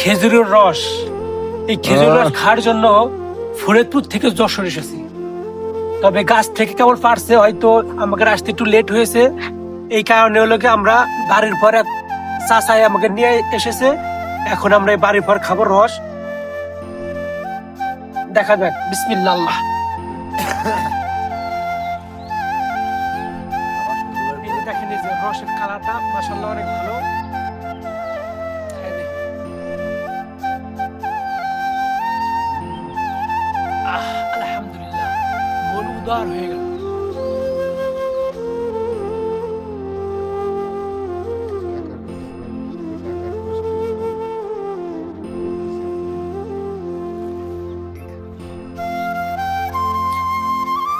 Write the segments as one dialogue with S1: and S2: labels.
S1: খেজুরের রস। এই খেজুর রস খাওয়ার জন্য ফরিদপুর থেকে যশোর এসেছি। তবে গাছ থেকে কেবল পারছে হয়তো আমাকে আসতে একটু লেট হয়েছে। এই কারণে হলো কি আমরা বাড়ির পর চাচাই আমাকে নিয়ে এসেছে। এখন আমরা এই বাড়ির পর খাব রস। দেখা যাক বিসমিল্লাহ। এই যে দেখেন এই যে রসের কালারটা মাসাল্লাহ অনেক ভালো। উদার হয়ে গেল।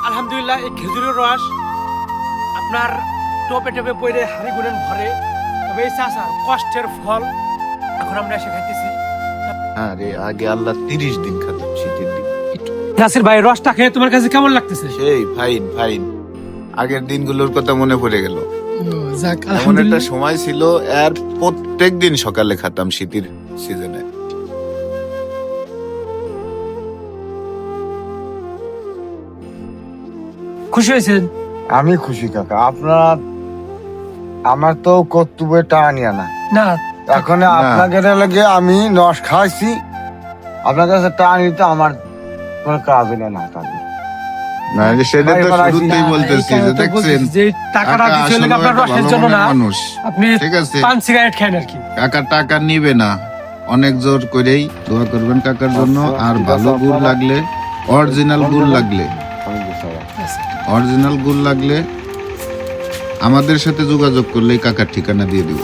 S1: আলহামদুলিল্লাহ, এই খেজুরের রস আপনার টপে টপে পড়ে হাড়ি গুড়েন ভরে, তবে এই চাষার কষ্টের ফল এখন আমরা এসে খাইতেছি।
S2: আরে, আগে আল্লাহ তিরিশ দিন দিন
S1: নাসির ভাই রসটা খেয়ে তোমার কাছে কেমন লাগতেছে?
S2: সেই ফাইন ফাইন আগের দিনগুলোর কথা মনে পড়ে গেল।
S1: যাক
S2: এমন একটা সময় ছিল আর প্রত্যেক দিন সকালে খাতাম শীতের সিজনে
S1: খুশি হয়েছেন?
S3: আমি খুশি কাকা। আপনার আমার তো কর্তব্যের টাকা নিয়ে না।
S1: না।
S3: এখন আপনাকে লাগে আমি নস খাইছি। আপনার কাছে টাকা নিতে আমার কোনো কাজ না তাহলে
S2: না সেটা তো
S3: ভাই, ভাই,
S2: শুরুতেই বলতেছি যে দেখছেন
S1: যে টাকাটা
S2: কাকা
S1: দিতে হলে
S2: আসলে
S1: আপনার রসের জন্য না আপনি
S2: ঠিক আছে।
S1: পান সিগারেট খান আর কি।
S2: কাকা টাকা নিবে না। অনেক জোর করেই দোয়া করবেন কাকার জন্য।
S3: আচ্ছা,
S2: আর ভালো গুড় লাগলে অরিজিনাল গুড় লাগলে। অরিজিনাল গুড় লাগলে আমাদের সাথে যোগাযোগ করলেই কাকার ঠিকানা দিয়ে দিব।